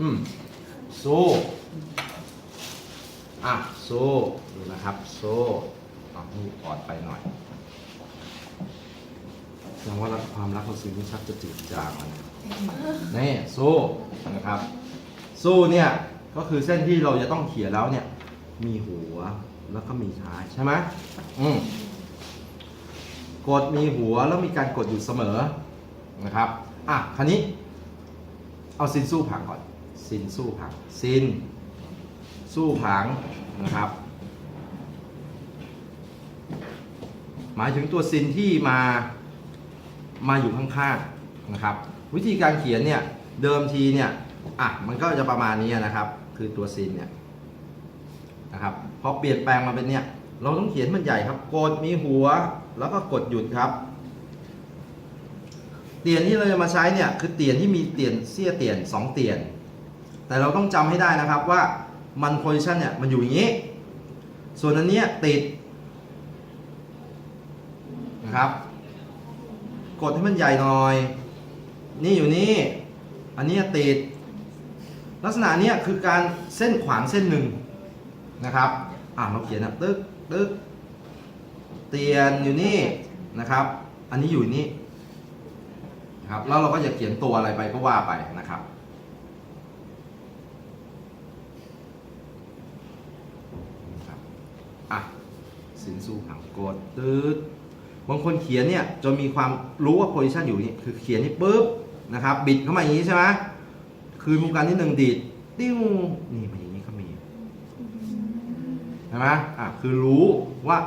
อืมสู้อะสู้ดูนะครับสู้อะนี่ปอดไปหน่อยแสดงว่าความรักของสิ่งที่ชักจะจืดจางแล้วนะนี่สู้นะครับสู้เนี่ยก็คือเส้นที่เราจะต้องเขียนแล้วเนี่ย มีหัวแล้วก็มีท้ายใช่ไหมอืมกดมีหัวแล้วมีการกดอยู่เสมอนะครับ อะ คราวนี้ เอาซินสู้ผังก่อน ซินสู้ผังซิน สู้ผังนะครับ หมายถึงตัวซินที่มามาอยู่ข้างๆนะครับ วิธีการเขียนเนี่ยเดิมทีเนี่ยอะมันก็จะประมาณนี้นะครับ คือตัวซินเนี่ยนะครับพอเปลี่ยนแปลงมาเป็นเนี่ยเราต้องเขียนมันใหญ่ครับ กดมีหัวแล้วก็กดหยุดครับ เตียนที่เราจะมาใช้เนี่ยคือเตียนที่มีเตียนเสี้ยเตียนสองเตียน แต่เราต้องจำให้ได้นะครับว่ามันโพซิชันเนี่ยมันอยู่อย่างนี้ ส่วนอันนี้ติดนะครับ กดให้มันใหญ่หน่อย นี่อยู่นี่ อันนี้ติด ลักษณะเนี้ยคือการเส้นขวางเส้นหนึ่งนะครับ อ่าเราเขียนนะตึ๊กตึ๊กเตียนอยู่นี่นะครับ อันนี้อยู่นี่นะครับ แล้วเราก็จะเขียนตัวอะไรไปก็ว่าไปนะครับอะ สินสู้ผังกดตืดบางคนเขียนเนี่ยจนมีความรู้ว่าโพซิชันอยู่นี่คือเขียนนี่ปุ๊บนะครับ บิดเข้ามาอย่างนี้ใช่ไหมคืนมุมการที่หนึ่งดีดติ้วนี่มาอย่างนี้ก็มีใช่ไหมอะคือรู้ว่า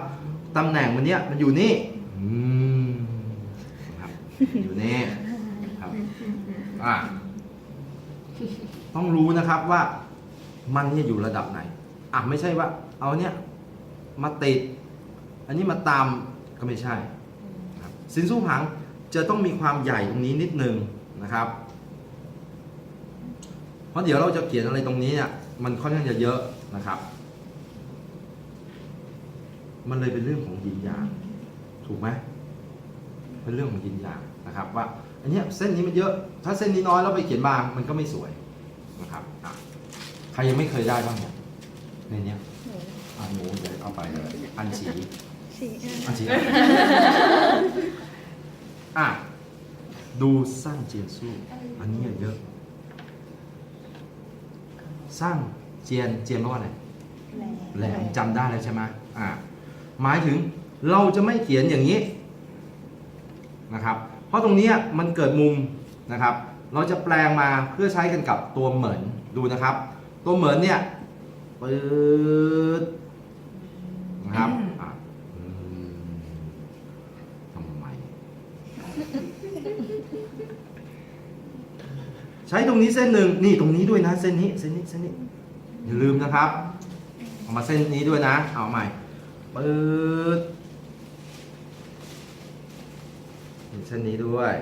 ตำแหน่งมันเนี้ยมันอยู่นี่อืมนะครับอยู่นี่ครับอะต้องรู้นะครับว่ามันเนี่ยอยู่ระดับไหน อะไม่ใช่ว่า เอาเนี่ยมาติด อันนี้มาตามก็ไม่ใช่ครับสินสู้ผังจะต้องมีความใหญ่ตรงนี้นิดนึงนะครับ เพราะเดี๋ยวเราจะเขียนอะไรตรงนี้เนี่ยมันค่อนข้างจะเยอะนะครับ มันเลยเป็นเรื่องของยินยางถูกไหมเป็นเรื่องของยินยางนะครับ ว่าอันเนี้ยเส้นนี้มันเยอะถ้าเส้นนี้น้อยแล้วไปเขียนบางมันก็ไม่สวยนะครับอะใครยังไม่เคยได้บ้างเนี่ยในเนี้ยอะหนูเดี๋ยวเอาไปเลยอันสี สีอะอันสีอะ ดูสร้างเจียนสู้ อันนี้เยอะ สร้างเจียนเจียนแปลว่าอะไรแหลมจำได้แล้วใช่ไหมอ่าหมายถึงเราจะไม่เขียนอย่างนี้นะครับ เพราะตรงนี้มันเกิดมุมนะครับ เราจะแปลงมาเพื่อใช้กันกับตัวเหมือนดูนะครับ ตัวเหมือนเนี่ยปืดนะครับอะอืมทำไม ใช้ ตรงนี้เส้นหนึ่งนี่ตรงนี้ด้วยนะ เส้นนี้เส้นนี้เส้นนี้อย่าลืมนะครับเอามาเส้นนี้ด้วยนะ เอาใหม่ปืดเส้นนี้ด้วย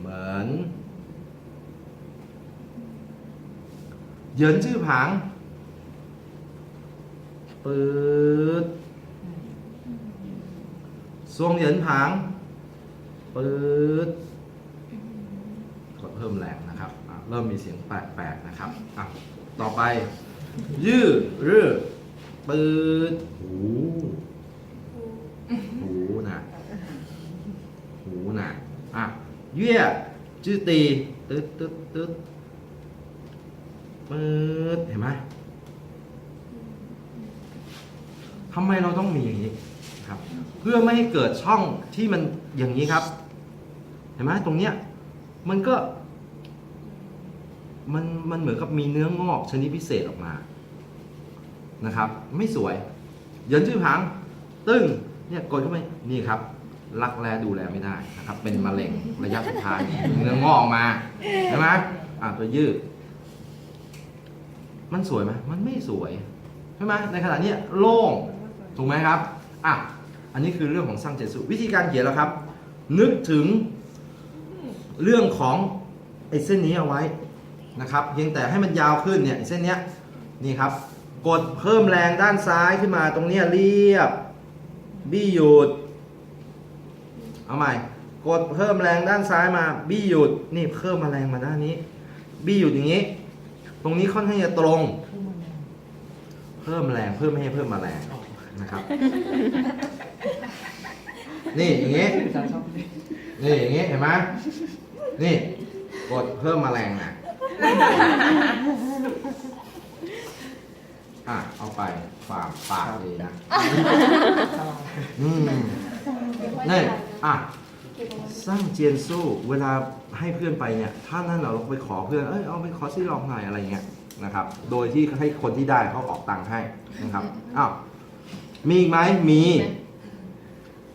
เหมือนเหยินชื่อผางปืดซวงเหยินผางปืดกดเพิ่มแรงนะ เริ่มมีเสียงแปลกๆนะครับอะต่อไป ยื้อรือปืดหูหูนะหูนะอะเยื่อจื้อตีตึ๊ดตึ๊ดตึ๊ดปืดเห็นไหมทำไมเราต้องมีอย่างนี้ครับ เพื่อไม่ให้เกิดช่องที่มันอย่างนี้ครับ เห็นไหมตรงเนี้ยมันก็ มันมันเหมือนกับมีเนื้องอกชนิดพิเศษออกมานะครับ ไม่สวยเหยินชื่อผัง ตึ้งเนี่ยกดเข้าไปนี่ครับรักแลดูแลไม่ได้นะครับ เป็นมะเร็งระยะสุดท้ายเนื้องอกมาใช่ไหมอะตัวยืด มันสวยไหมมันไม่สวยใช่ไหมในขณะนี้โล่งถูกไหมครับอะอันนี้คือเรื่องของสร้างเจสุวิธีการเขียนแล้วครับ นึกถึงเรื่องของไอ้เส้นนี้เอาไว้ นะครับเพียงแต่ให้มันยาวขึ้นเนี่ยเส้นเนี้ยนี่ครับ กดเพิ่มแรงด้านซ้ายขึ้นมาตรงเนี้ยเรียบบี้หยุดเอาใหม่ กดเพิ่มแรงด้านซ้ายมา บี้หยุดนี่เพิ่มมาแรงมาด้านนี้ บี้หยุดอย่างนี้ ตรงนี้ค่อนข้างจะตรง เพิ่มแรงเพิ่มไม่ให้เพิ่มมาแรงนะครับ นี่อย่างงี้นี่อย่างงี้เห็นไหมนี่ กดเพิ่มมาแรงนะ อะเอาไปฝากปากเลยนะอืมนี่อะสร้างเจียนสู้เวลาให้เพื่อนไปเนี่ยถ้านั่นเราไปขอเพื่อนเอ้ยเอาไปขอซี่ลองหน่อยอะไรเงี้ยนะครับ โดยที่ให้คนที่ได้เขาออกตังค์ให้นะครับอ้าวมีอีกไหมมี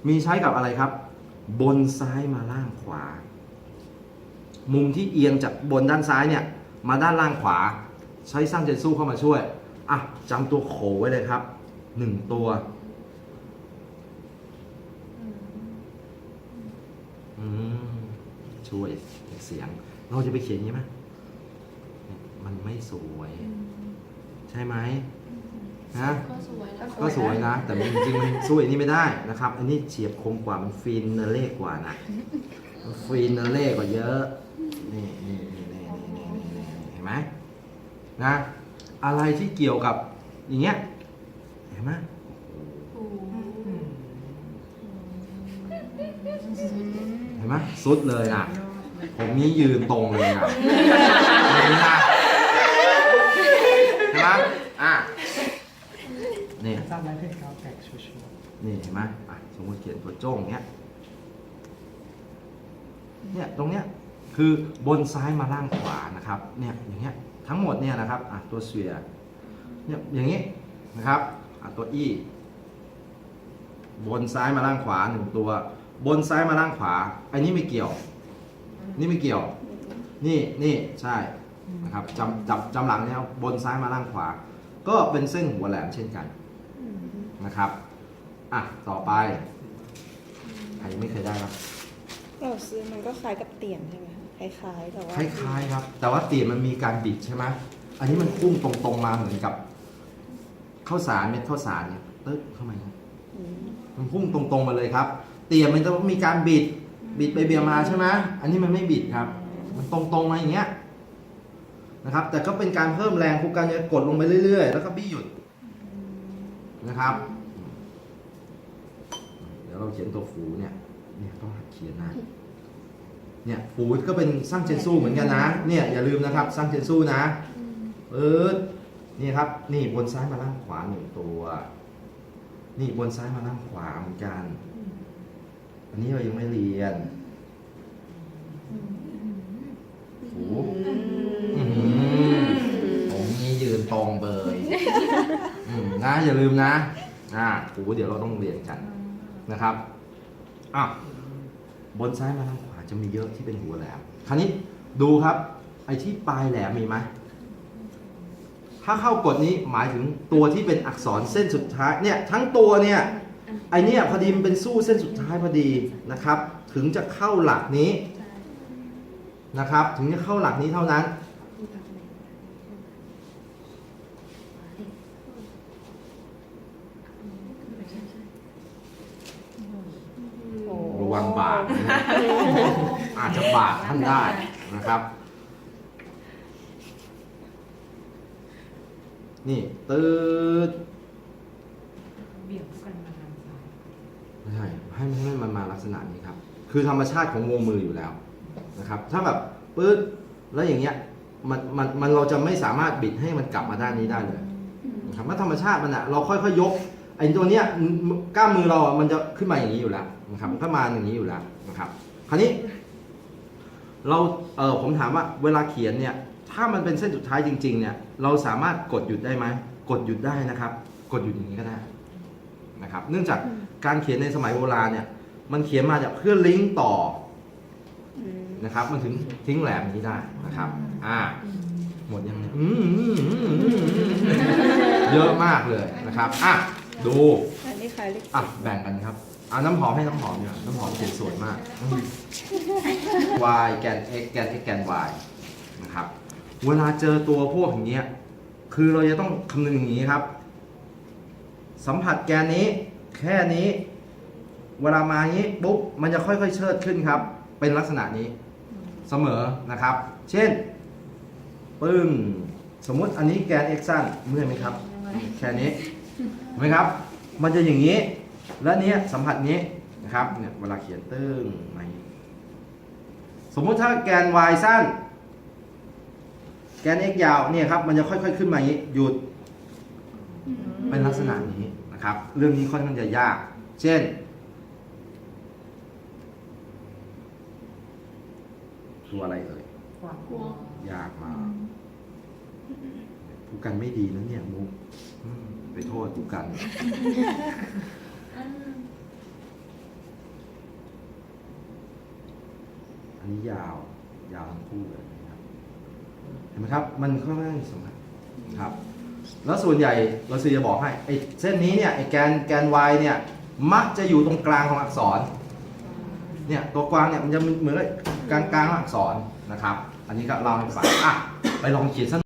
มีใช้กับอะไรครับ บนซ้ายมาล่างขวา มุมที่เอียงจากบนด้านซ้ายเนี่ย มาด้านล่างขวา ใช้สร้างเจนสู้เข้ามาช่วย อะจำตัวโขไว้เลยครับหนึ่งตัวอืมช่วยเสียง เราจะไปเขียนอย่างนี้ไหมมันไม่สวย ใช่ไหมฮะก็สวยนะ แต่จริงๆมันสู้อันนี้ไม่ได้นะครับ อันนี้เฉียบคมกว่ามันฟินเนเล่กว่านะ ฟินเนเล่กว่าเยอะ นี่นี่ ไหมนะอะไรที่เกี่ยวกับอย่างเงี้ยเห็นไหมโอ้โหเห็นไหมสุดเลยนะผมนี้ยืนตรงเลยนะเห็นนะเห็นไหมอะนี่จำได้เพลงเก้าแตกชัวร์นี่เห็นไหมอะสมมติเขียนตัวโจ้งเนี้ยเนี่ยตรงเนี้ย คือบนซ้ายมาล่างขวานะครับเนี่ยอย่างเงี้ยทั้งหมดเนี่ยนะครับอะตัวเสียเนี่ยอย่างงี้นะครับอะตัวอีบนซ้ายมาล่างขวาหนึ่งตัว บนซ้ายมาล่างขวาอันนี้ไม่เกี่ยว นี่ไม่เกี่ยว นี่นี่ใช่นะครับจำจำจำหลังเนี่ยบนซ้ายมาล่างขวา ก็เป็นเส้นหัวแหลมเช่นกันนะครับอะต่อไปใครยังไม่เคยได้ครับเราซื้อมันก็คล้ายกับเตียนใช่ไหม คะคล้ายๆแต่ว่าคล้ายๆครับ แต่ว่าเตียนมันมีการบิดใช่ไหมอันนี้มันพุ่งตรงๆมาเหมือนกับข้าวสารเม็ดข้าวสารเนี่ยตึ๊กเข้ามาอย่างนี้อืมมันพุ่งตรงๆมาเลยครับ เตียนมันจะมีการบิด บิดไปเบียมาใช่ไหมอันนี้มันไม่บิดครับ มันตรงๆมาอย่างเงี้ยนะครับ แต่ก็เป็นการเพิ่มแรงคูการจะกดลงไปเรื่อย ๆ แล้วก็บี้หยุดนะครับ เดี๋ยวเราเขียนตัวฟูเนี่ย เนี่ยต้องหัดเขียนนะ เนี่ยฟูก็เป็นสร้างเจนสู้เหมือนกันนะ เนี่ยอย่าลืมนะครับสร้างเจนสู้นะเออนี่ครับ นี่บนซ้ายมาล่างขวาหนึ่งตัว นี่บนซ้ายมาล่างขวาเหมือนกัน อันนี้เรายังไม่เรียนฟูอื้อหือผมนี่ยืนตรงเบยอืมนะอย่าลืมนะอ่าฟูเดี๋ยวเราต้องเรียนกันนะครับอะบนซ้ายมาทางขวา จะมีเยอะที่เป็นหัวแหลม คราวนี้ดูครับ ไอ้ที่ปลายแหลมมีไหม ถ้าเข้ากฎนี้หมายถึงตัวที่เป็นอักษรเส้นสุดท้ายเนี่ยทั้งตัวเนี่ยไอเนี่ยพอดีมันเป็นสู้เส้นสุดท้ายพอดีนะครับ ถึงจะเข้าหลักนี้นะครับ ถึงจะเข้าหลักนี้เท่านั้นโอ้ระวังบาดนะ อาจจะบาดท่านได้นะครับ นี่ตืดเบี่ยงกันมาทางซ้ายไม่ใช่ให้ให้มันมาลักษณะนี้ครับ คือธรรมชาติของวงมืออยู่แล้วนะครับ ถ้าแบบปื๊ดแล้วอย่างเงี้ยมันมันมันเราจะไม่สามารถบิดให้มันกลับมาด้านนี้ได้เลยนะครับว่าธรรมชาติมันอะเราค่อยๆยกไอ้ตัวเนี้ยกล้ามมือเราอะมันจะขึ้นมาอย่างนี้อยู่แล้วนะครับมันก็มาอย่างนี้อยู่แล้วนะครับ คราวนี้ เราเออผมถามว่าเวลาเขียนเนี่ย ถ้ามันเป็นเส้นสุดท้ายจริง ๆ เนี่ย เราสามารถกดหยุดได้ไหมกดหยุดได้นะครับ กดหยุดอย่างนี้ก็ได้นะครับ เนื่องจากการเขียนในสมัยโบราณเนี่ย มันเขียนมาจากเพื่อลิงก์ต่ออืมนะครับ มันถึงทิ้งแหลมนี้ได้นะครับ อ่า หมดยังเนี่ยอืมอืมอืมอืมอืมเยอะมากเลยนะครับ อะ ดูอันนี้คล้ายเลขอะ แบ่งกันครับ เอาน้ำหอมให้น้ำหอมเนี่ยน้ำหอมเขียนสวยมาก y แกน x แกน x แกน y นะครับ เวลาเจอตัวพวกอย่างเงี้ย คือเราจะต้องคำนึงอย่างนี้ครับ สัมผัสแกนนี้ แค่นี้ เวลามาอย่างนี้ปุ๊บ มันจะค่อยๆเชิดขึ้นครับ เป็นลักษณะนี้ เสมอนะครับ เช่น ปึ้ง สมมุติอันนี้แกน x สั้นเมื่อยไหมครับ แค่นี้เห็นไหมครับ มันจะอย่างนี้ แล้วเนี้ยสัมผัสนี้นะครับเนี่ยเวลาเขียนตึ้งมาอย่างนี้สมมุติถ้าแกน y สั้น แกน x ยาวเนี่ยครับมันจะค่อยๆ ขึ้นมาอย่างนี้หยุดเป็นลักษณะนี้นะครับ เรื่องนี้ค่อนข้างจะยาก เช่น ตัวอะไรเอ่ยความกลัวยากมากผู้กันไม่ดีนะเนี่ยมุกอืมไปโทษผู้กัน อันนี้ยาว ยาวทั้งคู่เลยนะครับ เห็นไหมครับ มันค่อนข้างสำคัญครับ แล้วส่วนใหญ่เราจะบอกให้ไอ้เส้นนี้เนี่ยไอ้แกนแกน y เนี่ย มักจะอยู่ตรงกลางของอักษร เนี่ยตัวกวางเนี่ยมันจะเหมือนกับกลางกลางอักษรนะครับ อันนี้ก็เล่าให้ฟังอะไปลองเขียนสัก